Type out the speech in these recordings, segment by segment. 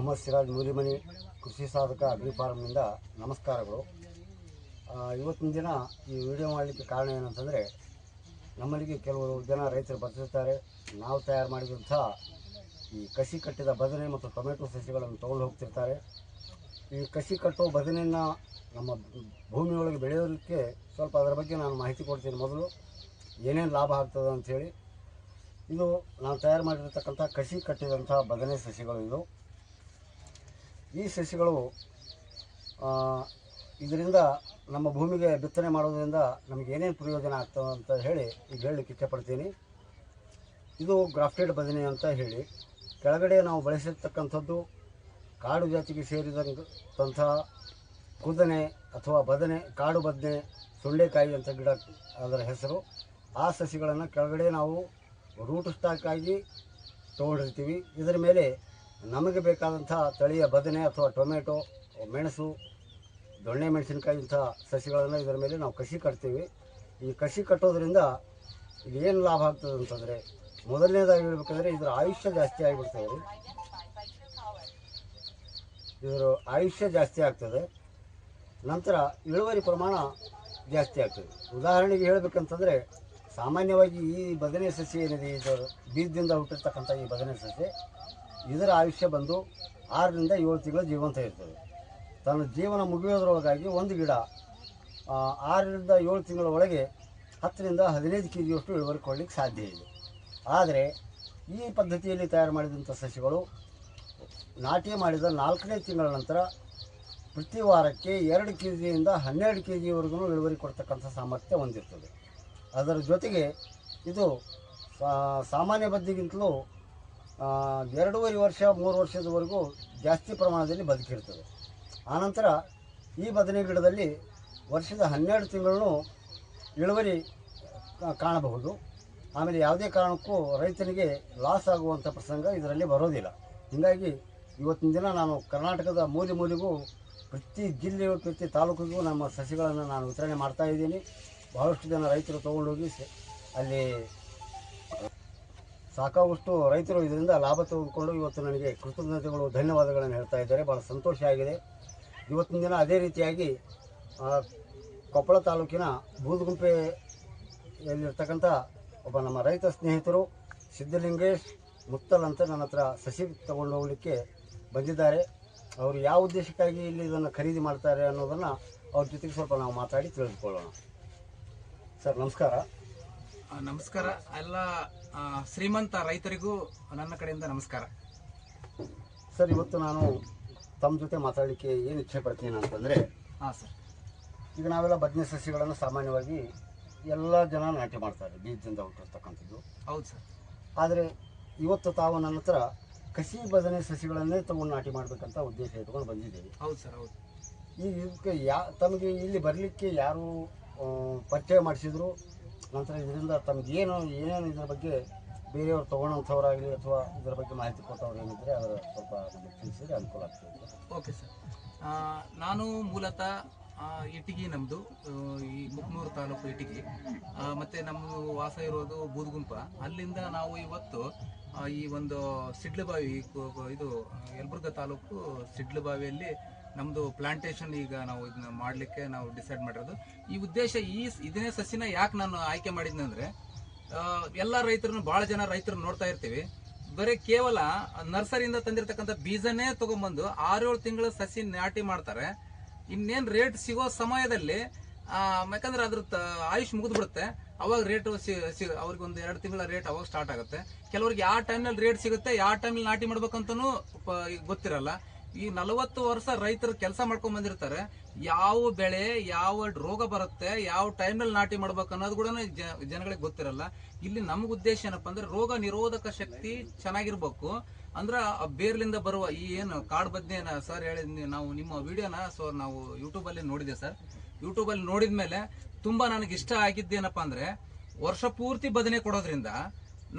ಮೊಹಮ್ಮದ್ ಸಿರಾಜ್ ಮೂಲಿಮನಿ ಕೃಷಿ ಸಾಧಕ ಅಗ್ರಿ ಫಾರ್ಮ್ನಿಂದ ನಮಸ್ಕಾರಗಳು. ಇವತ್ತಿನ ದಿನ ಈ ವಿಡಿಯೋ ಮಾಡಲಿಕ್ಕೆ ಕಾರಣ ಏನಂತಂದರೆ, ನಮ್ಮಲ್ಲಿಗೆ ಕೆಲವರು ಜನ ರೈತರು ಬರ್ತಿರ್ತಾರೆ ನಾವು ತಯಾರು ಮಾಡಿದಂಥ ಈ ಕಸಿ ಕಟ್ಟಿದ ಬದನೆ ಮತ್ತು ಟೊಮೆಟೊ ಸಸಿಗಳನ್ನು ತೊಗೊಂಡು ಹೋಗ್ತಿರ್ತಾರೆ. ಈ ಕಸಿ ಕಟ್ಟೋ ಬದನೆಯನ್ನು ನಮ್ಮ ಭೂಮಿಯೊಳಗೆ ಬೆಳೆಯೋದಕ್ಕೆ ಸ್ವಲ್ಪ ಅದರ ಬಗ್ಗೆ ನಾನು ಮಾಹಿತಿ ಕೊಡ್ತೀನಿ ಮೊದಲು. ಏನೇನು ಲಾಭ ಆಗ್ತದೆ ಅಂಥೇಳಿ ಇದು ನಾವು ತಯಾರು ಮಾಡಿರ್ತಕ್ಕಂಥ ಕಸಿ ಕಟ್ಟಿದಂಥ ಬದನೆ ಸಸಿಗಳು ಇದು. ಈ ಸಸಿಗಳು ಇದರಿಂದ ನಮ್ಮ ಭೂಮಿಗೆ ಬಿತ್ತನೆ ಮಾಡೋದರಿಂದ ನಮಗೆ ಏನೇನು ಪ್ರಯೋಜನ ಆಗ್ತವೆ ಅಂತ ಹೇಳಿ ಈಗ ಹೇಳಲಿಕ್ಕೆ ಇಷ್ಟಪಡ್ತೀನಿ. ಇದು ಗ್ರಾಫ್ಟೆಡ್ ಬದನೆ ಅಂತ ಹೇಳಿ. ಕೆಳಗಡೆ ನಾವು ಬಳಸಿರ್ತಕ್ಕಂಥದ್ದು ಕಾಡು ಜಾತಿಗೆ ಸೇರಿದಂಥ ಕುದನೆ ಅಥವಾ ಬದನೆ, ಕಾಡು ಬದನೆ, ಸೊಳ್ಳೆಕಾಯಿ ಅಂತ ಗಿಡ ಅದರ ಹೆಸರು. ಆ ಸಸಿಗಳನ್ನು ಕೆಳಗಡೆ ನಾವು ರೂಟ್ ಸ್ಟಾಕ್ ಆಗಿ ತೊಗೊಂಡಿರ್ತೀವಿ. ಇದರ ಮೇಲೆ ನಮಗೆ ಬೇಕಾದಂಥ ತಳಿಯ ಬದನೆ ಅಥವಾ ಟೊಮೆಟೊ, ಮೆಣಸು, ದೊಣ್ಣೆ ಮೆಣಸಿನಕಾಯಿ ಇಂಥ ಸಸಿಗಳನ್ನು ಇದರ ಮೇಲೆ ನಾವು ಕಸಿ ಕಟ್ತೀವಿ. ಈ ಕಸಿ ಕಟ್ಟೋದ್ರಿಂದ ಏನು ಲಾಭ ಆಗ್ತದೆ ಅಂತಂದರೆ ಮೊದಲನೇದಾಗಿ ಹೇಳ್ಬೇಕಂದ್ರೆ ಇದರ ಆಯುಷ್ಯ ಜಾಸ್ತಿ ಆಗಿಬಿಡ್ತದೆ ರೀ. ಇದರ ಆಯುಷ್ಯ ಜಾಸ್ತಿ ಆಗ್ತದೆ. ನಂತರ ಇಳುವರಿ ಪ್ರಮಾಣ ಜಾಸ್ತಿ ಆಗ್ತದೆ. ಉದಾಹರಣೆಗೆ ಹೇಳಬೇಕಂತಂದರೆ ಸಾಮಾನ್ಯವಾಗಿ ಈ ಬದನೆ ಸಸಿ ಏನಿದೆ ಇದು ಬೀಜದಿಂದ ಹುಟ್ಟಿರ್ತಕ್ಕಂಥ ಈ ಬದನೆ ಸಸಿ ಇದರ ಆಯುಷ್ಯ ಬಂದು ಆರರಿಂದ ಏಳು ತಿಂಗಳು ಜೀವಂತ ಇರ್ತದೆ. ತನ್ನ ಜೀವನ ಮುಗಿಯೋದ್ರೊಳಗಾಗಿ ಒಂದು ಗಿಡ ಆರರಿಂದ ಏಳು ತಿಂಗಳ ಒಳಗೆ ಹತ್ತರಿಂದ ಹದಿನೈದು ಕೆ ಜಿಯಷ್ಟು ಇಳುವರಿ ಕೊಡಲಿಕ್ಕೆ ಸಾಧ್ಯ ಇದೆ. ಆದರೆ ಈ ಪದ್ಧತಿಯಲ್ಲಿ ತಯಾರು ಮಾಡಿದಂಥ ಸಸಿಗಳು ನಾಟಿ ಮಾಡಿದ ನಾಲ್ಕನೇ ತಿಂಗಳ ನಂತರ ಪ್ರತಿ ವಾರಕ್ಕೆ ಎರಡು ಕೆ ಜಿಯಿಂದ ಹನ್ನೆರಡು ಕೆ ಜಿವರೆಗೂ ಇಳುವರಿ ಕೊಡ್ತಕ್ಕಂಥ ಸಾಮರ್ಥ್ಯ ಹೊಂದಿರ್ತದೆ. ಅದರ ಜೊತೆಗೆ ಇದು ಸಾಮಾನ್ಯ ಬದ್ದಿಗಿಂತಲೂ ಎರಡೂವರೆ ವರ್ಷ, ಮೂರು ವರ್ಷದವರೆಗೂ ಜಾಸ್ತಿ ಪ್ರಮಾಣದಲ್ಲಿ ಬದುಕಿರ್ತದೆ. ಆನಂತರ ಈ ಬದನೆ ಗಿಡದಲ್ಲಿ ವರ್ಷದ ಹನ್ನೆರಡು ತಿಂಗಳನ್ನು ಇಳುವರಿ ಕಾಣಬಹುದು. ಆಮೇಲೆ ಯಾವುದೇ ಕಾರಣಕ್ಕೂ ರೈತನಿಗೆ ಲಾಸ್ ಆಗುವಂಥ ಪ್ರಸಂಗ ಇದರಲ್ಲಿ ಬರೋದಿಲ್ಲ. ಹೀಗಾಗಿ ಇವತ್ತಿನ ದಿನ ನಾನು ಕರ್ನಾಟಕದ ಮೂಲೆ ಮೂಲೆಗೂ, ಪ್ರತಿ ಜಿಲ್ಲೆಗೂ ಪ್ರತಿ ತಾಲೂಕಿಗೂ ನಮ್ಮ ಸಸಿಗಳನ್ನು ನಾನು ವಿತರಣೆ ಮಾಡ್ತಾ ಇದ್ದೀನಿ. ಬಹಳಷ್ಟು ಜನ ರೈತರು ತೊಗೊಂಡೋಗಿ ಅಲ್ಲಿ ಸಾಕಾಗುವಷ್ಟು ರೈತರು ಇದರಿಂದ ಲಾಭ ತೆಗೆದುಕೊಂಡು ಇವತ್ತು ನನಗೆ ಕೃತಜ್ಞತೆಗಳು, ಧನ್ಯವಾದಗಳನ್ನು ಹೇಳ್ತಾ ಇದ್ದಾರೆ. ಭಾಳ ಸಂತೋಷ ಆಗಿದೆ. ಇವತ್ತಿನ ದಿನ ಅದೇ ರೀತಿಯಾಗಿ ಕೊಪ್ಪಳ ತಾಲೂಕಿನ ಬೂದುಗುಂಪೆಯಲ್ಲಿರ್ತಕ್ಕಂಥ ಒಬ್ಬ ನಮ್ಮ ರೈತ ಸ್ನೇಹಿತರು ಸಿದ್ಧಲಿಂಗೇಶ್ ಮುತ್ತಲ್ ಅಂತ ನನ್ನ ಹತ್ರ ಸಸಿ ತಗೊಂಡು ಹೋಗಲಿಕ್ಕೆ ಬಂದಿದ್ದಾರೆ. ಅವರು ಯಾವ ಉದ್ದೇಶಕ್ಕಾಗಿ ಇಲ್ಲಿ ಇದನ್ನು ಖರೀದಿ ಮಾಡ್ತಾರೆ ಅನ್ನೋದನ್ನು ಅವ್ರ ಜೊತೆಗೆ ಸ್ವಲ್ಪ ನಾವು ಮಾತಾಡಿ ತಿಳಿದುಕೊಳ್ಳೋಣ. ಸರ್, ನಮಸ್ಕಾರ. ನಮಸ್ಕಾರ. ಎಲ್ಲ ಶ್ರೀಮಂತ ರೈತರಿಗೂ ನನ್ನ ಕಡೆಯಿಂದ ನಮಸ್ಕಾರ. ಸರ್ ಇವತ್ತು ನಾನು ತಮ್ಮ ಜೊತೆ ಮಾತಾಡಲಿಕ್ಕೆ ಏನು ಇಚ್ಛೆ ಪಡ್ತೀನಿ ಅಂತಂದರೆ ಹಾಂ ಸರ್. ಈಗ ನಾವೆಲ್ಲ ಬದನೆ ಸಸಿಗಳನ್ನು ಸಾಮಾನ್ಯವಾಗಿ ಎಲ್ಲ ಜನ ನಾಟಿ ಮಾಡ್ತಾರೆ ಬೀಜದಿಂದ ಹುಟ್ಟಿರ್ತಕ್ಕಂಥದ್ದು. ಹೌದು ಸರ್. ಆದರೆ ಇವತ್ತು ತಾವು ನನ್ನ ಹತ್ರ ಕಸಿ ಬದನೆ ಸಸಿಗಳನ್ನೇ ತಗೊಂಡು ನಾಟಿ ಮಾಡಬೇಕಂತ ಉದ್ದೇಶ ಇಟ್ಕೊಂಡು ಬಂದಿದ್ದೀವಿ ಹೌದು ಸರ್ ಹೌದು. ಈಗ ಇದಕ್ಕೆ ಯಾ ತಮಗೆ ಇಲ್ಲಿ ಬರಲಿಕ್ಕೆ ಯಾರು ಪರಿಚಯ ಮಾಡಿಸಿದ್ರು? ನಂತರ ಇದರಿಂದ ತಮ್ಗೆ ಏನು, ಏನೇನು ಇದ್ರ ಬಗ್ಗೆ ಬೇರೆಯವ್ರು ತೊಗೊಳೋಂಥವ್ರಾಗಲಿ ಅಥವಾ ಇದರ ಬಗ್ಗೆ ಮಾಹಿತಿ ಕೊಟ್ಟವ್ರು ಏನಿದ್ರೆ ಅದರ ಸ್ವಲ್ಪ ನಮಗೆ ತಿಳಿಸಿದ್ರೆ ಅನುಕೂಲ ಆಗ್ತದೆ. Okay sir. ನಾನು ಮೂಲತಃ ಇಟಗಿ ನಮ್ಮದು ಈ ಮುಕ್ನೂರು ತಾಲೂಕು ಇಟಗಿ. ಮತ್ತು ನಮ್ಮ ವಾಸ ಇರೋದು ಬೂದುಗುಂಪ. ಅಲ್ಲಿಂದ ನಾವು ಇವತ್ತು ಈ ಒಂದು ಸಿಡ್ಲಬಾವಿ ಇದು ಯಲಬುರ್ಗ ತಾಲೂಕು ಸಿಡ್ಲುಬಾವಿಯಲ್ಲಿ ನಮ್ಮದು ಪ್ಲಾಂಟೇಶನ್ ಈಗ ನಾವು ಇದನ್ನ ಮಾಡಲಿಕ್ಕೆ ನಾವು ಡಿಸೈಡ್ ಮಾಡಿರೋದು. ಈ ಉದ್ದೇಶ ಈ ಇದನ್ನೇ ಸಸಿನ ಯಾಕೆ ನಾನು ಆಯ್ಕೆ ಮಾಡಿದ್ನಂದ್ರೆ ಎಲ್ಲ ರೈತರನ್ನು ಬಹಳ ಜನ ರೈತರು ನೋಡ್ತಾ ಇರ್ತೀವಿ. ಬರೀ ಕೇವಲ ನರ್ಸರಿಯಿಂದ ತಂದಿರತಕ್ಕಂಥ ಬೀಜನೇ ತಗೊಂಡ್ಬಂದು ಆರೇಳು ತಿಂಗಳ ಸಸಿ ನಾಟಿ ಮಾಡ್ತಾರೆ. ಇನ್ನೇನ್ ರೇಟ್ ಸಿಗೋ ಸಮಯದಲ್ಲಿ ಯಾಕಂದ್ರೆ ಅದ್ರ ಆಯುಷ್ ಮುಗಿದು ಬಿಡುತ್ತೆ ಅವಾಗ ರೇಟ್ ಅವ್ರಿಗೆ ಒಂದು ಎರಡು ತಿಂಗಳ ರೇಟ್ ಅವಾಗ ಸ್ಟಾರ್ಟ್ ಆಗುತ್ತೆ. ಕೆಲವರಿಗೆ ಯಾವ ಟೈಮ್ನಲ್ಲಿ ರೇಟ್ ಸಿಗುತ್ತೆ ಯಾವ ಟೈಮ್ನಲ್ಲಿ ನಾಟಿ ಮಾಡ್ಬೇಕಂತನೂ ಗೊತ್ತಿರಲ್ಲ. ಈ ನಲವತ್ತು ವರ್ಷ ರೈತರು ಕೆಲಸ ಮಾಡ್ಕೊಂಡ್ ಬಂದಿರ್ತಾರೆ, ಯಾವ ಬೆಳೆ, ಯಾವ ರೋಗ ಬರುತ್ತೆ, ಯಾವ ಟೈಮ್ನಲ್ಲಿ ನಾಟಿ ಮಾಡ್ಬೇಕು ಅನ್ನೋದು ಕೂಡ ಜನಗಳಿಗೆ ಗೊತ್ತಿರಲ್ಲ. ಇಲ್ಲಿ ನಮ್ಗೆ ಉದ್ದೇಶ ಏನಪ್ಪಾ ಅಂದ್ರೆ ರೋಗ ನಿರೋಧಕ ಶಕ್ತಿ ಚೆನ್ನಾಗಿರ್ಬೇಕು. ಅಂದ್ರೆ ಆ ಬೇರ್ಲಿಂದ ಬರುವ ಈ ಏನು ಕಾಡು ಬದ್ನೇನ ಸರ್ ಹೇಳಿದ್ ನಾವು ನಿಮ್ಮ ವಿಡಿಯೋನ, ಸೊ ನಾವು ಯೂಟ್ಯೂಬ್ ಅಲ್ಲಿ ನೋಡಿದೆ ಸರ್. ಯೂಟ್ಯೂಬ್ ಅಲ್ಲಿ ನೋಡಿದ್ಮೇಲೆ ತುಂಬಾ ನನಗೆ ಇಷ್ಟ ಆಗಿದ್ದೇನಪ್ಪ ಅಂದ್ರೆ ವರ್ಷ ಪೂರ್ತಿ ಬದನೆ ಕೊಡೋದ್ರಿಂದ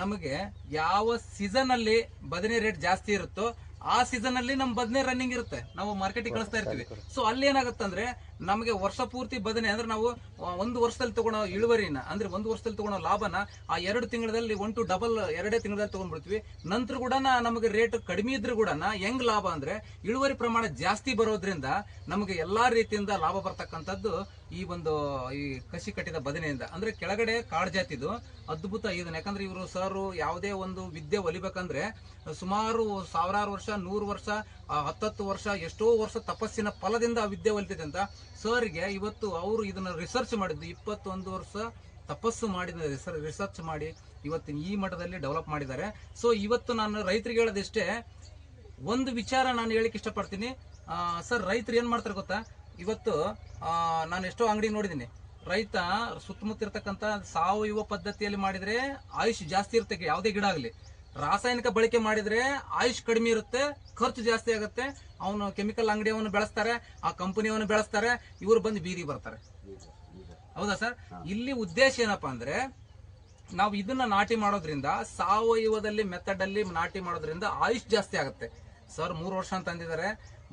ನಮಗೆ ಯಾವ ಸೀಸನ್ ಅಲ್ಲಿ ಬದನೆ ರೇಟ್ ಜಾಸ್ತಿ ಇರುತ್ತೋ ಆ ಸೀಸನ್ ಅಲ್ಲಿ ನಮ್ ಬದನೆ ರನ್ನಿಂಗ್ ಇರುತ್ತೆ. ನಾವು ಮಾರ್ಕೆಟಿಗೆ ಕಳಿಸ್ತಾ ಇರ್ತೀವಿ. ಸೊ ಅಲ್ಲಿ ಏನಾಗುತ್ತೆ ಅಂದ್ರೆ ನಮಗೆ ವರ್ಷ ಪೂರ್ತಿ ಬದನೆ ಅಂದ್ರೆ ನಾವು ಒಂದು ವರ್ಷದಲ್ಲಿ ತಗೊಳ್ಳೋ ಇಳುವರಿನ, ಅಂದ್ರೆ ಒಂದು ವರ್ಷದಲ್ಲಿ ತಗೊಳ್ಳೋ ಲಾಭನ ಆ ಎರಡು ತಿಂಗಳಲ್ಲಿ ಒನ್ ಟು ಡಬಲ್ ಎರಡೇ ತಿಂಗಳಲ್ಲಿ ತಗೊಂಡ್ಬಿಡ್ತೀವಿ. ನಂತರ ಕೂಡ ನಮಗೆ ರೇಟ್ ಕಡಿಮೆ ಇದ್ರೂ ಕೂಡ ಹೆಂಗ್ ಲಾಭ ಅಂದ್ರೆ ಇಳುವರಿ ಪ್ರಮಾಣ ಜಾಸ್ತಿ ಬರೋದ್ರಿಂದ ನಮಗೆ ಎಲ್ಲಾ ರೀತಿಯಿಂದ ಲಾಭ ಬರ್ತಕ್ಕಂಥದ್ದು ಈ ಒಂದು, ಈ ಕಸಿ ಕಟ್ಟಿದ ಬದನೆಯಿಂದ. ಅಂದ್ರೆ ಕೆಳಗಡೆ ಕಾಡು ಜಾತಿದು ಅದ್ಭುತ ಇದನ್ನ. ಯಾಕಂದ್ರೆ ಇವರು ಸರ್ ಯಾವುದೇ ಒಂದು ವಿದ್ಯೆ ಒಲಿಬೇಕಂದ್ರೆ ಸುಮಾರು ಸಾವಿರಾರು ವರ್ಷ, ನೂರು ವರ್ಷ ಹತ್ತತ್ತು ವರ್ಷ ಎಷ್ಟೋ ವರ್ಷ ತಪಸ್ಸಿನ ಫಲದಿಂದ ಆ ವಿದ್ಯೆ ಒಲಿತಿದೆ ಅಂತ ಸರ್ಗೆ ಇವತ್ತು ಅವರು ಇದನ್ನ ರಿಸರ್ಚ್ ಮಾಡಿದ್ದು ಇಪ್ಪತ್ತೊಂದು ವರ್ಷ ತಪಸ್ಸು ಮಾಡಿದ ರಿಸರ್ಚ್ ಮಾಡಿ ಇವತ್ತಿನ ಈ ಮಟ್ಟದಲ್ಲಿ ಡೆವಲಪ್ ಮಾಡಿದ್ದಾರೆ. ಸೊ ಇವತ್ತು ನಾನು ರೈತರಿಗೆ ಹೇಳೋದಿಷ್ಟೇ, ಒಂದು ವಿಚಾರ ನಾನು ಹೇಳಿಕ್ ಇಷ್ಟಪಡ್ತೀನಿ. ಸರ್ ರೈತರು ಏನ್ ಮಾಡ್ತಾರೆ ಗೊತ್ತಾ? ಇವತ್ತು ನಾನು ಎಷ್ಟೋ ಅಂಗಡಿ ನೋಡಿದ್ದೀನಿ. ರೈತ ಸುತ್ತಮುತ್ತ ಇರ್ತಕ್ಕಂಥ ಸಾವಯವ ಪದ್ಧತಿಯಲ್ಲಿ ಮಾಡಿದ್ರೆ ಆಯುಷ್ ಜಾಸ್ತಿ ಇರ್ತಕ್ಕೆ ಯಾವುದೇ ಗಿಡ ಆಗಲಿ. ರಾಸಾಯನಿಕ ಬಳಕೆ ಮಾಡಿದ್ರೆ ಆಯುಷ್ ಕಡಿಮೆ ಇರುತ್ತೆ ಖರ್ಚು ಜಾಸ್ತಿ ಆಗುತ್ತೆ. ಅವನು ಕೆಮಿಕಲ್ ಅಂಗಡಿಯವನು ಬೆಳೆಸ್ತಾರೆ ಆ ಕಂಪನಿಯವನು ಬೆಳೆಸ್ತಾರೆ ಇವರು ಬಂದು ಬೀದಿ ಬರ್ತಾರೆ. ಹೌದಾ ಸರ್? ಇಲ್ಲಿ ಉದ್ದೇಶ ಏನಪ್ಪಾ ಅಂದ್ರೆ ನಾವು ಇದನ್ನ ನಾಟಿ ಮಾಡೋದ್ರಿಂದ ಸಾವಯವದಲ್ಲಿ ಮೆಥಡ್ ಅಲ್ಲಿ ನಾಟಿ ಮಾಡೋದ್ರಿಂದ ಆಯುಷ್ ಜಾಸ್ತಿ ಆಗುತ್ತೆ. ಸರ್, ಮೂರು ವರ್ಷ ಅಂತ ಅಂದಿದ್ದಾರೆ.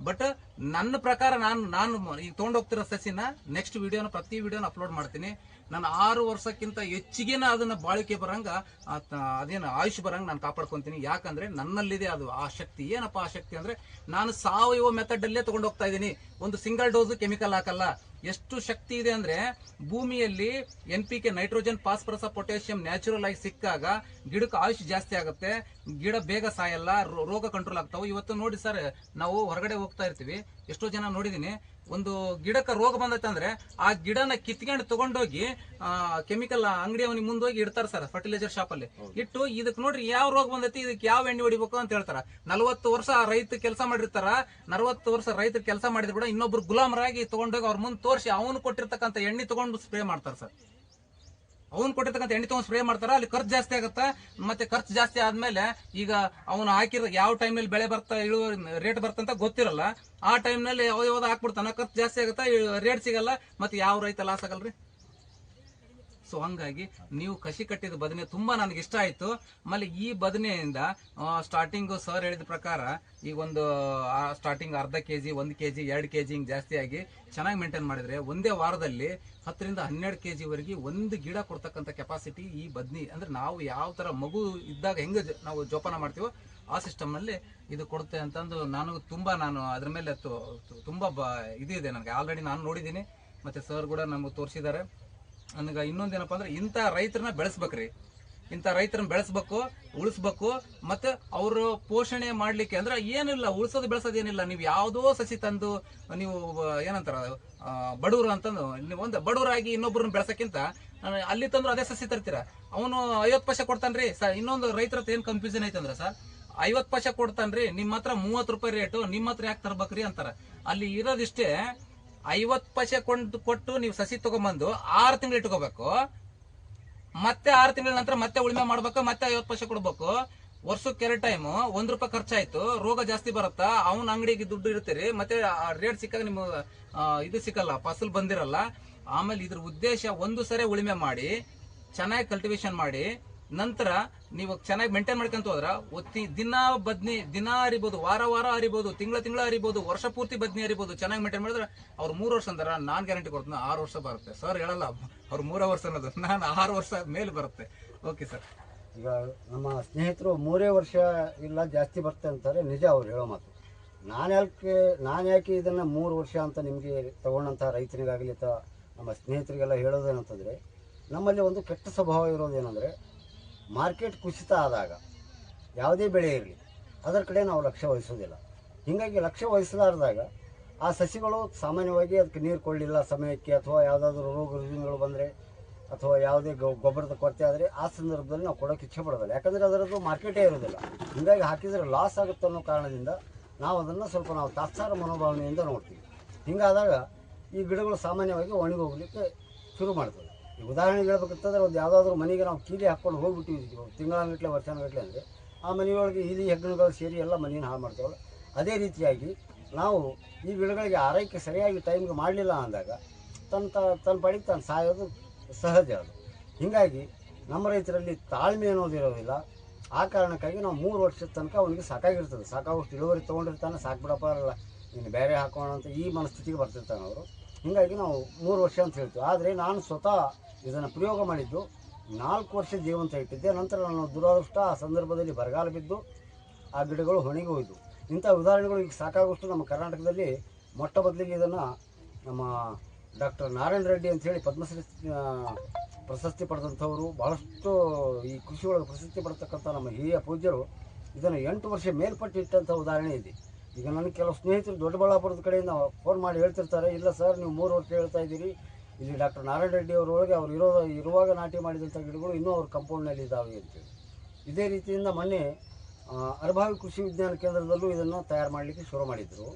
ಬಟ್ ನನ್ನ ಪ್ರಕಾರ ನಾನು ನಾನು ಈಗ ತೊಗೊಂಡೋಗ್ತಿರೋ ಸಸಿನ ನೆಕ್ಸ್ಟ್ ವಿಡಿಯೋನ ಪ್ರತಿ ವಿಡಿಯೋನ ಅಪ್ಲೋಡ್ ಮಾಡ್ತೀನಿ. ನಾನು ಆರು ವರ್ಷಕ್ಕಿಂತ ಹೆಚ್ಚಿಗೆನ ಅದನ್ನ ಬಾಳಿಕೆ ಬರಂಗ ಅದೇನು ಆಯುಷ್ ಬರಂಗ ನಾನು ಕಾಪಾಡ್ಕೊಂತೀನಿ. ಯಾಕಂದ್ರೆ ನನ್ನಲ್ಲಿದೆ ಅದು ಆ ಶಕ್ತಿ. ಏನಪ್ಪ ಆ ಶಕ್ತಿ ಅಂದ್ರೆ, ನಾನು ಸಾವಯವ ಮೆಥಡ್ ಅಲ್ಲೇ ತಗೊಂಡು ಹೋಗ್ತಾ ಇದ್ದೀನಿ. ಒಂದು ಸಿಂಗಲ್ ಡೋಸ್ ಕೆಮಿಕಲ್ ಹಾಕಲ್ಲ. ಎಷ್ಟು ಶಕ್ತಿ ಇದೆ ಅಂದ್ರೆ ಭೂಮಿಯಲ್ಲಿ N P K nitrogen, phosphorus, potassium natural ಆಗಿ ಸಿಕ್ಕಾಗ ಗಿಡಕ್ಕೆ ಆಯುಷ್ ಜಾಸ್ತಿ ಆಗುತ್ತೆ. ಗಿಡ ಬೇಗ ಸಾಯಲ್ಲ ರೋಗ ಕಂಟ್ರೋಲ್ ಆಗ್ತಾವೆ. ಇವತ್ತು ನೋಡಿ ಸರ್, ನಾವು ಹೊರಗಡೆ ಹೋಗ್ತಾ ಇರ್ತೀವಿ. ಎಷ್ಟೋ ಜನ ನೋಡಿದೀನಿ. ಒಂದು ಗಿಡಕ್ಕೆ ರೋಗ ಬಂದೈತೆ ಅಂದ್ರೆ ಆ ಗಿಡನ ಕಿತ್ಕೊಂಡು ತಗೊಂಡೋಗಿ ಕೆಮಿಕಲ್ ಅಂಗಡಿ ಅವನಿಗೆ ಮುಂದೋಗಿ ಇಡ್ತಾರೆ ಸರ್ ಫರ್ಟಿಲೈಸರ್ ಶಾಪ್ ಅಲ್ಲಿ. ಇಟ್ಟು ಇದಕ್ಕೆ ನೋಡ್ರಿ ಯಾವ ರೋಗ ಬಂದೈತಿ ಇದಕ್ಕೆ ಯಾವ ಎಣ್ಣೆ ಹೊಡಿಬೇಕು ಅಂತ ಹೇಳ್ತಾರ. ನಲವತ್ತು ವರ್ಷ ಆ ರೈತ ಕೆಲಸ ಮಾಡಿರ್ತಾರ ನಲವತ್ತು ವರ್ಷ ರೈತ ಕೆಲಸ ಮಾಡಿದ್ರು ಕೂಡ ಇನ್ನೊಬ್ರು ಗುಲಾಮರಾಗಿ ತಗೊಂಡೋಗಿ ಅವ್ರ ಮುಂದೆ ತೋರಿಸಿ ಅವನು ಕೊಟ್ಟಿರ್ತಕ್ಕಂಥ ಎಣ್ಣೆ ತಗೊಂಡು ಸ್ಪ್ರೇ ಮಾಡ್ತಾರೆ ಸರ್. ಅವನು ಕೊಟ್ಟಿರ್ತಕ್ಕಂಥ ಎಣ್ಣೆ ತಗೊಂಡು ಸ್ಪ್ರೇ ಮಾಡ್ತಾರ, ಅಲ್ಲಿ ಖರ್ಚು ಜಾಸ್ತಿ ಆಗುತ್ತೆ. ಮತ್ತೆ ಖರ್ಚು ಜಾಸ್ತಿ ಆದ್ಮೇಲೆ ಈಗ ಅವನು ಹಾಕಿರೋ ಯಾವ ಟೈಮಲ್ಲಿ ಬೆಳೆ ಬರ್ತಾ, ಇಳುವರಿ ರೇಟ್ ಬರ್ತಂತ ಗೊತ್ತಿರಲ್ಲ. ಆ ಟೈಮ್ನಲ್ಲಿ ಯಾವ ಯಾವ್ದು ಹಾಕ್ಬಿಡ್ತಾನ. ಖರ್ಚು ಜಾಸ್ತಿ ಆಗುತ್ತಾ ರೇಟ್ ಸಿಗಲ್ಲ, ಮತ್ತೆ ಯಾವ ರೈತ ಲಾಸ್ ಆಗಲ್ರಿ? ಸೊ ಹಂಗಾಗಿ ನೀವು ಕಸಿ ಕಟ್ಟಿದ ಬದನೆ ತುಂಬಾ ನನಗೆ ಇಷ್ಟ ಆಯ್ತು. ಆಮೇಲೆ ಈ ಬದನೆಯಿಂದ ಸ್ಟಾರ್ಟಿಂಗ್ ಸರ್ ಹೇಳಿದ ಪ್ರಕಾರ ಈಗ ಒಂದು ಸ್ಟಾರ್ಟಿಂಗ್ ಅರ್ಧ ಕೆ ಜಿ ಒಂದು ಕೆ ಜಿ ಎರಡು ಕೆ ಜಿ ಹಿಂಗೆ ಜಾಸ್ತಿ ಚೆನ್ನಾಗಿ ಮೇಂಟೈನ್ ಮಾಡಿದ್ರೆ ಒಂದೇ ವಾರದಲ್ಲಿ ಹತ್ತರಿಂದ ಹನ್ನೆರಡು ಕೆ ಜಿವರೆಗೆ ಒಂದು ಗಿಡ ಕೊಡ್ತಕ್ಕಂಥ ಕೆಪಾಸಿಟಿ ಈ ಬದನಿ, ಅಂದ್ರೆ ನಾವು ಯಾವ ತರ ಮಗು ಇದ್ದಾಗ ಹೆಂಗೆ ನಾವು ಜೋಪಾನ ಮಾಡ್ತೀವೋ ಆ ಸಿಸ್ಟಮ್ನಲ್ಲಿ ಇದು ಕೊಡುತ್ತೆ ಅಂತಂದು ನಾನು ತುಂಬಾ ನಾನು ಅದ್ರ ಮೇಲೆ ತುಂಬಾ ಬ, ಇದು ಇದೆ ನನಗೆ. ಆಲ್ರೆಡಿ ನಾನು ನೋಡಿದ್ದೀನಿ. ಮತ್ತೆ ಸರ್ ಕೂಡ ನಮಗೆ ತೋರಿಸಿದ್ದಾರೆ. ನನಗೆ ಇನ್ನೊಂದೇನಪ್ಪ ಅಂದ್ರೆ ಇಂಥ ರೈತರನ್ನ ಬೆಳೆಸ್ಬೇಕ್ರಿ. ಇಂಥ ರೈತರನ್ನ ಬೆಳೆಸ್ಬೇಕು, ಉಳಿಸ್ಬೇಕು, ಮತ್ತೆ ಅವರು ಪೋಷಣೆ ಮಾಡ್ಲಿಕ್ಕೆ ಅಂದ್ರೆ ಏನಿಲ್ಲ, ಉಳಿಸೋದು ಬೆಳೆಸೋದೇನಿಲ್ಲ. ನೀವು ಯಾವುದೋ ಸಸಿ ತಂದು, ನೀವು, ಏನಂತಾರ ಬಡವರು ಅಂತಂದು, ನೀವು ಒಂದು ಬಡವರಾಗಿ ಇನ್ನೊಬ್ಬರನ್ನ ಬೆಳೆಸಕ್ಕಿಂತ ಅಲ್ಲಿ ತಂದ್ರೆ ಅದೇ ಸಸಿ ತರ್ತೀರ? ಅವನು ಐವತ್ತು ಪೈಸೆ ಕೊಡ್ತಾನ್ರಿ. ಸರ್ ಇನ್ನೊಂದು ರೈತರ ಏನು ಏನ್ ಕನ್ಫ್ಯೂಷನ್ ಐತಂದ್ರೆ ಸರ್, ಐವತ್ತು ಪೈಸೆ ಕೊಡ್ತಾನ್ರಿ ನಿಮ್ಮ ಹತ್ರ ಮೂವತ್ತು ರೂಪಾಯಿ ರೇಟು ನಿಮ್ಮ ಹತ್ರ ಯಾಕೆ ತರ್ಬೇಕ್ರಿ ಅಂತಾರೆ. ಅಲ್ಲಿ ಇರೋದಿಷ್ಟೇ ಐವತ್ತು ಪೈಸೆ ಕೊಂಡು ಕೊಟ್ಟು ನೀವು ಸಸಿ ತಗೊಂಬಂದು ಆರು ತಿಂಗಳು ಇಟ್ಕೋಬೇಕು. ಮತ್ತೆ ಆರು ತಿಂಗಳ ನಂತರ ಮತ್ತೆ ಉಳಿಮೆ ಮಾಡ್ಬೇಕು, ಮತ್ತೆ ಐವತ್ತು ಪೈಸೆ ಕೊಡ್ಬೇಕು. ವರ್ಷಕ್ಕೆ ಎರಡು ಟೈಮು ಒಂದ್ ರೂಪಾಯಿ ಖರ್ಚಾಯ್ತು, ರೋಗ ಜಾಸ್ತಿ ಬರುತ್ತಾ, ಅವನ ಅಂಗಡಿಗೆ ದುಡ್ಡು ಇರ್ತೀರಿ ಮತ್ತೆ ರೇಟ್ ಸಿಕ್ಕಾಗ ನಿಮ್ಮ ಇದು ಸಿಕ್ಕಲ್ಲ, ಫಸಲ್ ಬಂದಿರಲ್ಲ. ಆಮೇಲೆ ಇದ್ರ ಉದ್ದೇಶ ಒಂದು ಸರಿ ಉಳಿಮೆ ಮಾಡಿ, ಚೆನ್ನಾಗಿ ಕಲ್ಟಿವೇಶನ್ ಮಾಡಿ, ನಂತರ ನೀವು ಚೆನ್ನಾಗಿ ಮೇಂಟೈನ್ ಮಾಡ್ಕೊಂತ ಹೋದ್ರ, ಒತ್ತಿ ದಿನ ಬದ್ನಿ, ದಿನ ಹರಿಬೋದು, ವಾರ ವಾರ ಹರಿಬೋದು, ತಿಂಗಳ ತಿಂಗಳ ಹರಿಬೋದು, ವರ್ಷ ಪೂರ್ತಿ ಬದ್ನಿ ಹರಿಬೋದು, ಚೆನ್ನಾಗಿ ಮೇಂಟೈನ್ ಮಾಡಿದ್ರೆ ಅವ್ರು ಮೂರು ವರ್ಷ ಅಂದಾರ, ನಾನು ಗ್ಯಾರಂಟಿ ಕೊಡ್ತೀನಿ ಆರು ವರ್ಷ ಬರುತ್ತೆ. ಸರ್ ಹೇಳಲ್ಲ, ಅವ್ರು ಮೂರೇ ವರ್ಷ ಅನ್ನೋದು, ನಾನು ಆರು ವರ್ಷ ಮೇಲೆ ಬರುತ್ತೆ. ಓಕೆ ಸರ್ ಈಗ ನಮ್ಮ ಸ್ನೇಹಿತರು ಮೂರೇ ವರ್ಷ ಇಲ್ಲ ಜಾಸ್ತಿ ಬರುತ್ತೆ ಅಂತಾರೆ, ನಿಜ ಅವ್ರು ಹೇಳೋ ಮಾತು. ನಾನು ಯಾಕೆ ನಾನು ಯಾಕೆ ಇದನ್ನು ಮೂರು ವರ್ಷ ಅಂತ ನಿಮಗೆ ತಗೊಂಡಂಥ ರೈತನಿಗಾಗಲಿ ಅಥವಾ ನಮ್ಮ ಸ್ನೇಹಿತರಿಗೆಲ್ಲ ಹೇಳೋದೇನಂತಂದರೆ, ನಮ್ಮಲ್ಲಿ ಒಂದು ಕೆಟ್ಟ ಸ್ವಭಾವ ಇರೋದೇನೆಂದರೆ ಮಾರ್ಕೆಟ್ ಕುಸಿತ ಆದಾಗ ಯಾವುದೇ ಬೆಳೆ ಇರಲಿ, ಅದರ ಕಡೆ ನಾವು ಲಕ್ಷ್ಯ ವಹಿಸೋದಿಲ್ಲ. ಹೀಗಾಗಿ ಲಕ್ಷ್ಯ ವಹಿಸಲಾರ್ದಾಗ ಆ ಸಸಿಗಳು ಸಾಮಾನ್ಯವಾಗಿ ಅದಕ್ಕೆ ನೀರು ಕೊಳ್ಳಿಲ್ಲ ಸಮಯಕ್ಕೆ, ಅಥವಾ ಯಾವುದಾದ್ರೂ ರೋಗ ರುಜಿನಗಳು ಬಂದರೆ, ಅಥವಾ ಯಾವುದೇ ಗೊಬ್ಬರದ ಕೊರತೆ ಆದರೆ ಆ ಸಂದರ್ಭದಲ್ಲಿ ನಾವು ಕೊಡೋಕ್ಕೆ ಇಚ್ಛೆ ಪಡೋದಿಲ್ಲ. ಯಾಕಂದರೆ ಅದರದ್ದು ಮಾರ್ಕೆಟೇ ಇರೋದಿಲ್ಲ. ಹೀಗಾಗಿ ಹಾಕಿದರೆ ಲಾಸ್ ಆಗುತ್ತೆ ಅನ್ನೋ ಕಾರಣದಿಂದ ನಾವು ಅದನ್ನು ಸ್ವಲ್ಪ ನಾವು ತಾತ್ಸಾರ ಮನೋಭಾವನೆಯಿಂದ ನೋಡ್ತೀವಿ. ಹಿಂಗಾದಾಗ ಈ ಗಿಡಗಳು ಸಾಮಾನ್ಯವಾಗಿ ಒಣಗಿ ಹೋಗಲಿಕ್ಕೆ ಶುರು ಮಾಡ್ತದೆ ಈಗ ಉದಾಹರಣೆಗೆ ಹೇಳ್ಬೇಕಂತಂದ್ರೆ ಒಂದು ಯಾವುದಾದ್ರೂ ಮನೆಗೆ ನಾವು ಕೀಲಿ ಹಾಕ್ಕೊಂಡು ಹೋಗ್ಬಿಟ್ಟಿವಿ ತಿಂಗಳಗಟ್ಟಲೆ ವರ್ಷಗಟ್ಟಲೆ ಅಂದರೆ, ಆ ಮನೆಯೊಳಗೆ ಇಲಿ, ಹೆಗ್ಗಣಗಳು ಸೇರಿ ಎಲ್ಲ ಮನೆಯನ್ನು ಹಾಳು ಮಾಡ್ತಾವಲ್ಲ ಅದೇ ರೀತಿಯಾಗಿ ನಾವು ಈ ಗಿಡಗಳಿಗೆ ಆರೈಕೆ ಸರಿಯಾಗಿ ಟೈಮ್ಗೆ ಮಾಡಲಿಲ್ಲ ಅಂದಾಗ ತನ್ನ ತ- ತನ್ನ ಪಾಡಿಗೆ ತಾನು ಸಾಯೋದು ಸಹಜ ಅದು. ಹೀಗಾಗಿ ನಮ್ಮ ರೈತರಲ್ಲಿ ತಾಳ್ಮೆ ಅನ್ನೋದು ಇರೋದಿಲ್ಲ. ಆ ಕಾರಣಕ್ಕಾಗಿ ನಾವು ಮೂರು ವರ್ಷದ ತನಕ ಅವನಿಗೆ ಸಾಕಾಗಿರ್ತದೆ. ಸಾಕಾಗುವಷ್ಟು ಇಳುವರಿ ತೊಗೊಂಡಿರ್ತಾನೆ ಸಾಕು ಬಿಡಪ್ಪ ಅಲ್ಲ ನೀನು ಬೇರೆ ಹಾಕೋಣ ಅಂತ ಈ ಮನಸ್ಥಿತಿಗೆ ಬರ್ತಿರ್ತಾನೆ ಅವರು. ಹೀಗಾಗಿ ನಾವು ಮೂರು ವರ್ಷ ಅಂತ ಹೇಳ್ತೀವಿ. ಆದರೆ ನಾನು ಸ್ವತಃ ಇದನ್ನು ಪ್ರಯೋಗ ಮಾಡಿದ್ದು ನಾಲ್ಕು ವರ್ಷ ಜೀವಂತ ಇಟ್ಟಿದ್ದೆ. ನಂತರ ನಾನು ದುರಾದೃಷ್ಟ, ಆ ಸಂದರ್ಭದಲ್ಲಿ ಬರಗಾಲ ಬಿದ್ದು ಆ ಗಿಡಗಳು ಒಣಗಿ ಹೋಯಿತು ಇಂಥ ಉದಾಹರಣೆಗಳು ಈಗ ಸಾಕಾಗುವಷ್ಟು ನಮ್ಮ ಕರ್ನಾಟಕದಲ್ಲಿ ಮೊಟ್ಟ ಮೊದಲಿಗೆ ಇದನ್ನು ನಮ್ಮ ಡಾಕ್ಟರ್ ನಾರಾಯಣ ರೆಡ್ಡಿ ಅಂಥೇಳಿ ಪದ್ಮಶ್ರೀ ಪ್ರಶಸ್ತಿ ಪಡೆದಂಥವರು. ಭಾಳಷ್ಟು ಈ ಕೃಷಿ ಒಳಗೆ ಪ್ರಶಸ್ತಿ ಪಡ್ತಕ್ಕಂಥ ನಮ್ಮ ಹಿರಿಯ ಪೂಜ್ಯರು ಇದನ್ನು ಎಂಟು ವರ್ಷ ಮೇಲ್ಪಟ್ಟಿಟ್ಟಂಥ ಉದಾಹರಣೆ ಇದೆ. ಈಗ ನನಗೆ ಕೆಲವು ಸ್ನೇಹಿತರು ದೊಡ್ಡಬಳ್ಳಾಪುರದ ಕಡೆಯಿಂದ ಫೋನ್ ಮಾಡಿ ಹೇಳ್ತಿರ್ತಾರೆ, ಇಲ್ಲ ಸರ್ ನೀವು ಮೂರು ವರ್ಷ ಹೇಳ್ತಾ ಇದ್ದೀರಿ. ಇಲ್ಲಿ ಡಾಕ್ಟರ್ ನಾರಾಯಣ ರೆಡ್ಡಿ ಅವರೊಳಗೆ ಅವ್ರು ಇರೋ, ಇರುವಾಗ ನಾಟಿ ಮಾಡಿದಂಥ ಗಿಡಗಳು ಇನ್ನೂ ಅವ್ರ ಕಂಪೌಂಡ್ನಲ್ಲಿ ಇದ್ದಾವೆ ಅಂತೇಳಿ ಇದೇ ರೀತಿಯಿಂದ ಮೊನ್ನೆ ಅರ್ಭಾವಿ ಅರಭಾವಿ ಕೃಷಿ ವಿಜ್ಞಾನ ಕೇಂದ್ರದಲ್ಲೂ ಇದನ್ನು ತಯಾರು ಮಾಡಲಿಕ್ಕೆ ಶುರು ಮಾಡಿದರು.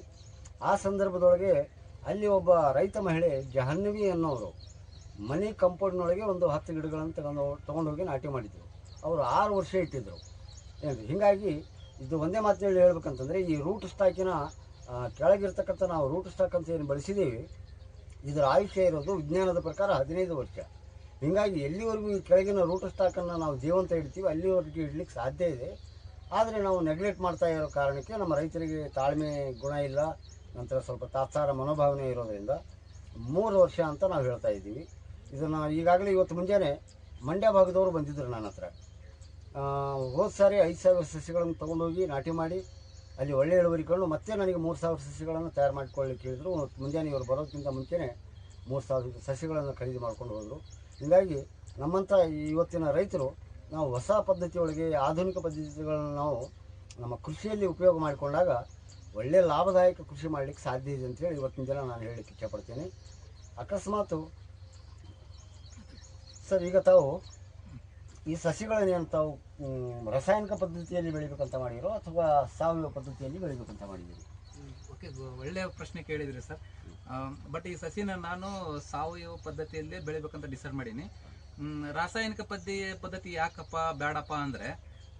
ಆ ಸಂದರ್ಭದೊಳಗೆ ಅಲ್ಲಿ ಒಬ್ಬ ರೈತ ಮಹಿಳೆ ಜಹನ್ನವಿ ಅನ್ನೋರು ಮನೆ ಕಂಪೌಂಡ್ನೊಳಗೆ ಒಂದು ಹತ್ತು ಗಿಡಗಳನ್ನು ತಗೊಂಡು, ತೊಗೊಂಡೋಗಿ ನಾಟಿ ಮಾಡಿದರು. ಅವರು ಆರು ವರ್ಷ ಇಟ್ಟಿದ್ದರು ಏನು, ಹೀಗಾಗಿ ಇದು ಒಂದೇ ಮಾತಿನಲ್ಲಿ ಹೇಳ್ಬೇಕಂತಂದರೆ ಈ ರೂಟ್ ಸ್ಟಾಕಿನ ಕೆಳಗಿರ್ತಕ್ಕಂಥ ನಾವು ರೂಟ್ ಸ್ಟಾಕ್ ಅಂತ ಏನು ಬಳಸಿದ್ದೀವಿ, ಇದರ ಆಯುಷ್ಯ ಇರೋದು ವಿಜ್ಞಾನದ ಪ್ರಕಾರ ಹದಿನೈದು ವರ್ಷ. ಹೀಗಾಗಿ ಎಲ್ಲಿವರೆಗೂ ಈ ಕೆಳಗಿನ ರೂಟ್ ಸ್ಟಾಕನ್ನು ನಾವು ಜೀವಂತ ಇಡ್ತೀವಿ ಅಲ್ಲಿವರೆಗೂ ಇಡ್ಲಿಕ್ಕೆ ಸಾಧ್ಯ ಇದೆ. ಆದರೆ ನಾವು ನೆಗ್ಲೆಕ್ಟ್ ಮಾಡ್ತಾ ಇರೋ ಕಾರಣಕ್ಕೆ ನಮ್ಮ ರೈತರಿಗೆ ತಾಳ್ಮೆ ಗುಣ ಇಲ್ಲ, ನಂತರ ಸ್ವಲ್ಪ ತಾತ್ಸಾರ ಮನೋಭಾವನೆ ಇರೋದರಿಂದ ಮೂರು ವರ್ಷ ಅಂತ ನಾವು ಹೇಳ್ತಾ ಇದ್ದೀವಿ. ಇದನ್ನು ಈಗಾಗಲೇ ಇವತ್ತು ಮುಂಜಾನೆ ಮಂಡ್ಯ ಭಾಗದವರು ಬಂದಿದ್ದರು ನನ್ನ ಹತ್ರ. ಹೋದ ಸಾರಿ ಐದು ಸಾವಿರ ಸಸಿಗಳನ್ನು ತೊಗೊಂಡೋಗಿ ನಾಟಿ ಮಾಡಿ, ಅಲ್ಲಿ ಒಳ್ಳೆ ಇಳುವರಿ ಕಂಡು ಮತ್ತೆ ನನಗೆ ಮೂರು ಸಾವಿರ ಸಸಿಗಳನ್ನು ತಯಾರು ಮಾಡಿಕೊಳ್ಳಿಕ್ಕೆ ಹೇಳಿದರು. ಮುಂಜಾನೆ ಇವರು ಬರೋದಕ್ಕಿಂತ ಮುಂಚೆನೇ ಮೂರು ಸಾವಿರ ಸಸಿಗಳನ್ನು ಖರೀದಿ ಮಾಡ್ಕೊಂಡು ಹೋದರು. ಹೀಗಾಗಿ ನಮ್ಮಂಥ ಇವತ್ತಿನ ರೈತರು, ನಾವು ಹೊಸ ಪದ್ಧತಿಯೊಳಗೆ, ಆಧುನಿಕ ಪದ್ಧತಿಗಳನ್ನು ನಾವು ನಮ್ಮ ಕೃಷಿಯಲ್ಲಿ ಉಪಯೋಗ ಮಾಡಿಕೊಂಡಾಗ ಒಳ್ಳೆಯ ಲಾಭದಾಯಕ ಕೃಷಿ ಮಾಡಲಿಕ್ಕೆ ಸಾಧ್ಯ ಇದೆ ಅಂತೇಳಿ ಇವತ್ತಿನ ದಿನ ನಾನು ಹೇಳಲಿಕ್ಕೆ ಇಷ್ಟಪಡ್ತೀನಿ ಅಕಸ್ಮಾತು ಸರ್, ಈಗ ತಾವು ಈ ಸಸಿಗಳನ್ನೇನು ತಾವು ರಾಸಾಯನಿಕ ಪದ್ಧತಿಯಲ್ಲಿ ಬೆಳಿಬೇಕಂತ ಮಾಡಿರೋ ಅಥವಾ ಸಾವಯವ ಪದ್ಧತಿಯಲ್ಲಿ ಬೆಳಿಬೇಕಂತ ಮಾಡಿದ್ದೀರಿ ಓಕೆ ಒಳ್ಳೆಯ ಪ್ರಶ್ನೆ ಕೇಳಿದ್ರಿ ಸರ್. ಬಟ್ ಈ ಸಸಿನ ನಾನು ಸಾವಯವ ಪದ್ಧತಿಯಲ್ಲೇ ಬೆಳಿಬೇಕಂತ ಡಿಸೈಡ್ ಮಾಡೀನಿ. ರಾಸಾಯನಿಕ ಪದ್ಧತಿ ಪದ್ಧತಿ ಯಾಕಪ್ಪ ಬೇಡಪ್ಪ ಅಂದ್ರೆ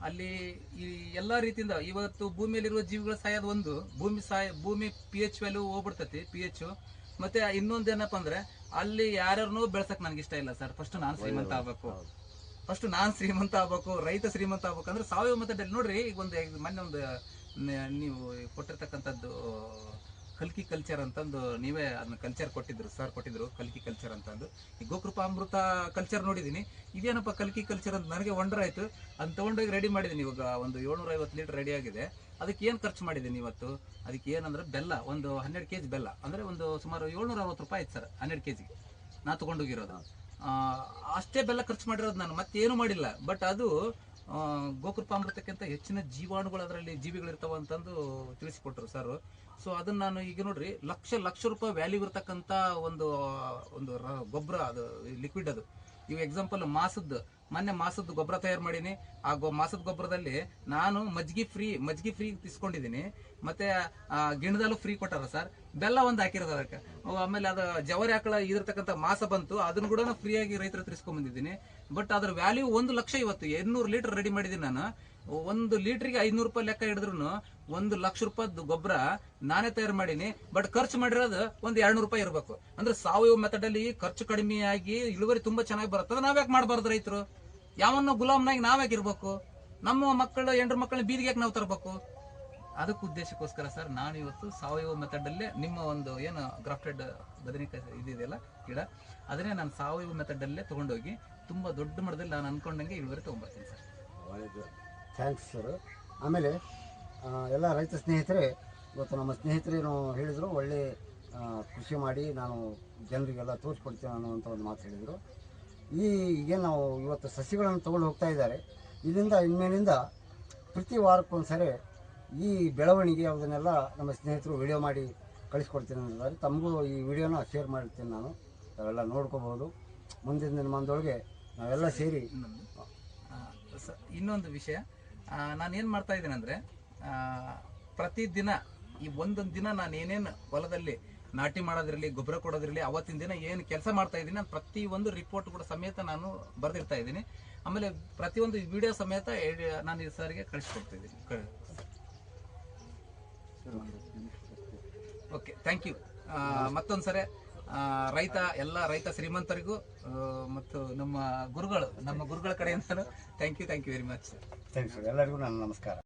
ಅಲ್ಲಿ ಈ ಎಲ್ಲಾ ರೀತಿಯಿಂದ ಇವತ್ತು ಭೂಮಿಯಲ್ಲಿರುವ ಜೀವಿಗಳ ಸಾಯೋದು ಒಂದು ಭೂಮಿ ಸಾಯ ಭೂಮಿ ಪಿ ಎಚ್ ವ್ಯಾಲ್ಯೂ ಹೋಗ್ಬಿಡ್ತೈತಿ ಪಿ ಎಚ್ ಮತ್ತೆ ಇನ್ನೊಂದು ಏನಪ್ಪ ಅಂದ್ರೆ ಅಲ್ಲಿ ಯಾರ್ಯಾರನ್ನೂ ಬೆಳ್ಸಕ್ ನನಗೆ ಇಷ್ಟ ಇಲ್ಲ ಸರ್. ಫಸ್ಟ್ ನಾನು ಶ್ರೀಮಂತ ಆಗ್ಬೇಕು. ಫಸ್ಟ್ ನಾನ್ ಶ್ರೀಮಂತ ಆಗ್ಬೇಕು, ರೈತ ಶ್ರೀಮಂತ ಆಗ್ಬೇಕು ಅಂದ್ರೆ ಸಾವಯವ ಮೆಥಡಲ್ಲಿ ನೋಡ್ರಿ, ಈಗ ಒಂದು ಮೊನ್ನೆ ಒಂದು ನೀವು ಕೊಟ್ಟಿರ್ತಕ್ಕಂಥದ್ದು, ಕಲ್ಕಿ ಕಲ್ಚರ್ ಅಂತಂದು ನೀವೇ ಅದನ್ನ ಕಲ್ಚರ್ ಕೊಟ್ಟಿದ್ರು ಸರ್ ಕೊಟ್ಟಿದ್ರು, ಕಲ್ಕಿ ಕಲ್ಚರ್ ಅಂತಂದು. ಈ ಗೋಕೃಪ ಅಮೃತ ಕಲ್ಚರ್ ನೋಡಿದ್ದೀನಿ ಇದೇನಪ್ಪ ಕಲ್ಕಿ ಕಲ್ಚರ್ ಅಂತ ನನಗೆ ವಂಡರ್ ಆಯ್ತು. ಅದನ್ನ ತಗೊಂಡೋಗಿ ರೆಡಿ ಮಾಡಿದ್ದೀನಿ ಇವಾಗ ಒಂದು ಏಳ್ನೂರ ಐವತ್ತು ಲೀಟರ್ ರೆಡಿ ಆಗಿದೆ. ಅದಕ್ಕೆ ಏನು ಖರ್ಚು ಮಾಡಿದ್ದೀನಿ ಇವತ್ತು? ಅದಕ್ಕೆ ಏನಂದ್ರೆ ಬೆಲ್ಲ, ಒಂದು ಹನ್ನೆರಡು ಕೆಜಿ ಬೆಲ್ಲ. ಅಂದ್ರೆ ಒಂದು ಸುಮಾರು ಏಳ್ನೂರ ಅರವತ್ತು ರೂಪಾಯಿ ಆಯ್ತು ಸರ್ ಹನ್ನೆರಡು ಕೆಜಿಗೆ ನಾ ತೊಗೊಂಡೋಗಿರೋದು. ಅಷ್ಟೇ ಬೆಲ್ಲ ಖರ್ಚು ಮಾಡಿರೋದು ನಾನು, ಮತ್ತೇನು ಮಾಡಿಲ್ಲ. ಬಟ್ ಅದು ಗೋಕೃಪಾಮೃತಕ್ಕಿಂತ ಹೆಚ್ಚಿನ ಜೀವಾಣುಗಳು ಅದರಲ್ಲಿ ಜೀವಿಗಳಿರ್ತಾವ ಅಂತಂದು ತಿಳಿಸಿಕೊಟ್ರು ಸರ್ ಸೊ ಅದನ್ನ ನಾನು ಈಗ ನೋಡ್ರಿ, ಲಕ್ಷ ಲಕ್ಷ ರೂಪಾಯಿ ವ್ಯಾಲ್ಯೂ ಇರ್ತಕ್ಕಂಥ ಒಂದು ಒಂದು ಗೊಬ್ಬರ ಅದು ಲಿಕ್ವಿಡ್ ಅದು. ಈಗ ಎಕ್ಸಾಂಪಲ್ ಮಾಸದ್ದು. ಮೊನ್ನೆ ಮಾಸದ ಗೊಬ್ಬರ ತಯಾರು ಮಾಡೀನಿ. ಆ ಗೊ, ಮಾಸದ ಗೊಬ್ಬರದಲ್ಲಿ ನಾನು ಮಜ್ಗಿ ಫ್ರೀ ಮಜ್ಗಿ ಫ್ರೀ ತಿಸ್ಕೊಂಡಿದ್ದೀನಿ. ಮತ್ತೆ ಗಿಣದಲ್ಲೂ ಫ್ರೀ ಕೊಟ್ಟಾರ ಸರ್ ಬೆಲ್ಲ ಒಂದು ಹಾಕಿರೋದು ಅದಕ್ಕೆ. ಆಮೇಲೆ ಅದು ಜವರಿ ಆಕಳ ಇದಿರ್ತಕ್ಕಂಥ ಮಾಸ ಬಂತು. ಅದನ್ನು ಕೂಡ ಫ್ರೀಯಾಗಿ ರೈತರ ಹತ್ರ ಬಂದಿದ್ದೀನಿ. ಬಟ್ ಅದ್ರ ವ್ಯಾಲ್ಯೂ ಒಂದು ಲಕ್ಷ ಇವತ್ತು ಎರಡ್ನೂರು ಲೀಟರ್ ರೆಡಿ ಮಾಡಿದ್ದೀನಿ ನಾನು. ಒಂದು ಲೀಟ್ರಿಗೆ ಐದ್ನೂರು ರೂಪಾಯಿ ಲೆಕ್ಕ ಹಿಡಿದ್ರು ಒಂದು ಲಕ್ಷ ರೂಪಾಯಿ ಗೊಬ್ಬರ ನಾನೇ ತಯಾರು ಮಾಡೀನಿ. ಬಟ್ ಖರ್ಚು ಮಾಡಿರೋದು ಒಂದು ಎರಡ್ನೂರು ರೂಪಾಯಿ ಇರಬೇಕು. ಅಂದ್ರೆ ಸಾವಯವ ಮೆಥಡ್ ಅಲ್ಲಿ ಖರ್ಚು ಕಡಿಮೆ ಆಗಿ ಇಳುವರಿ ತುಂಬಾ ಚೆನ್ನಾಗಿ ಬರುತ್ತೆ. ನಾವ್ಯಾಕೆ ಮಾಡಬಾರ್ದು ರೈತರು? ಯಾವನ್ನ ಗುಲಾಮ್ನಾಗಿ ನಾವಾಗಿರ್ಬೇಕು ನಮ್ಮ ಮಕ್ಕಳು ಎಂಡ್ರ ಮಕ್ಕಳನ್ನ ಬೀದಿಗೆ ಯಾಕೆ ನಾವು ತರಬೇಕು? ಅದಕ್ಕೆ ಉದ್ದೇಶಕ್ಕೋಸ್ಕರ ಸರ್, ನಾನು ಇವತ್ತು ಸಾವಯವ ಮೆಥಡ್ ಅಲ್ಲೇ ನಿಮ್ಮ ಒಂದು ಏನು ಗ್ರಾಫ್ಟೆಡ್ ಬದನೆಕಾಯಿ ಇದೆಯಲ್ಲ, ಗಿಡ, ಅದನ್ನೇ ನಾನು ಸಾವಯವ ಮೆಥಡ್ ಅಲ್ಲೇ ತಗೊಂಡೋಗಿ ತುಂಬಾ ದೊಡ್ಡ ಮಟ್ಟದಲ್ಲಿ ನಾನು ಅನ್ಕೊಂಡಂಗೆ ಇಳುವರಿ ತಗೊಂಡ್ಬರ್ತೀನಿ ಸರ್. ಥ್ಯಾಂಕ್ಸ್ ಸರ್ ಆಮೇಲೆ ಎಲ್ಲ ರೈತ ಸ್ನೇಹಿತರೆ, ಇವತ್ತು ನಮ್ಮ ಸ್ನೇಹಿತರೇನು ಹೇಳಿದರು, ಒಳ್ಳೆ ಕೃಷಿ ಮಾಡಿ ನಾನು ಜನರಿಗೆಲ್ಲ ತೋರಿಸ್ಕೊಡ್ತೀನಿ ಅಂತ ಒಂದು ಮಾತು ಹೇಳಿದರು. ಈ ಏನು ಇವತ್ತು ಸಸಿಗಳನ್ನು ತೊಗೊಂಡು ಹೋಗ್ತಾ ಇದ್ದಾರೆ. ಇದರಿಂದ ಇನ್ಮೇಲಿಂದ ಪ್ರತಿ ವಾರಕ್ಕೊಂದ್ಸರಿ ಈ ಬೆಳವಣಿಗೆ ಅದನ್ನೆಲ್ಲ ನಮ್ಮ ಸ್ನೇಹಿತರು ವಿಡಿಯೋ ಮಾಡಿ ಕಳಿಸ್ಕೊಡ್ತೀನಿ ಅಂತಂದರೆ ತಮಗೂ ಈ ವಿಡಿಯೋನ ಶೇರ್ ಮಾಡ್ತೀನಿ ನಾನು. ಅವೆಲ್ಲ ನೋಡ್ಕೋಬೋದು. ಮುಂದಿನ ದಿನಮಾನದೊಳಗೆ ನಾವೆಲ್ಲ ಸೇರಿ ಇನ್ನೊಂದು ವಿಷಯ. ನಾನು ಏನು ಮಾಡ್ತಾ ಇದ್ದೀನಿ ಅಂದರೆ ಪ್ರತಿದಿನ ಈ ಒಂದೊಂದು ದಿನ ನಾನು ಏನೇನು ಹೊಲದಲ್ಲಿ ನಾಟಿ ಮಾಡೋದಿರಲಿ ಗೊಬ್ಬರ ಕೊಡೋದಿರಲಿ ಅವತ್ತಿನ ದಿನ ಏನು ಕೆಲಸ ಮಾಡ್ತಾ ಇದ್ದೀನಿ ನಾನು ಪ್ರತಿಯೊಂದು ರಿಪೋರ್ಟ್ ಕೂಡ ಸಮೇತ ನಾನು ಬರೆದಿರ್ತಾ ಇದ್ದೀನಿ ಆಮೇಲೆ ಪ್ರತಿಯೊಂದು ವಿಡಿಯೋ ಸಮೇತ ನಾನು ಈ ಸರ್ಗೆ ಕಳಿಸ್ಕೊಡ್ತಾ ಇದ್ದೀನಿ. ಓಕೆ ಥ್ಯಾಂಕ್ ಯು ಮತ್ತೊಂದು ಸರಿ ರೈತ, ಎಲ್ಲ ರೈತ ಶ್ರೀಮಂತರಿಗೂ ಮತ್ತು ನಮ್ಮ ಗುರುಗಳು, ನಮ್ಮ ಗುರುಗಳ ಕಡೆಯಿಂದ thank you thank you very much thanks ಎಲ್ಲರಿಗೂ ನಾನು ನಮಸ್ಕಾರ.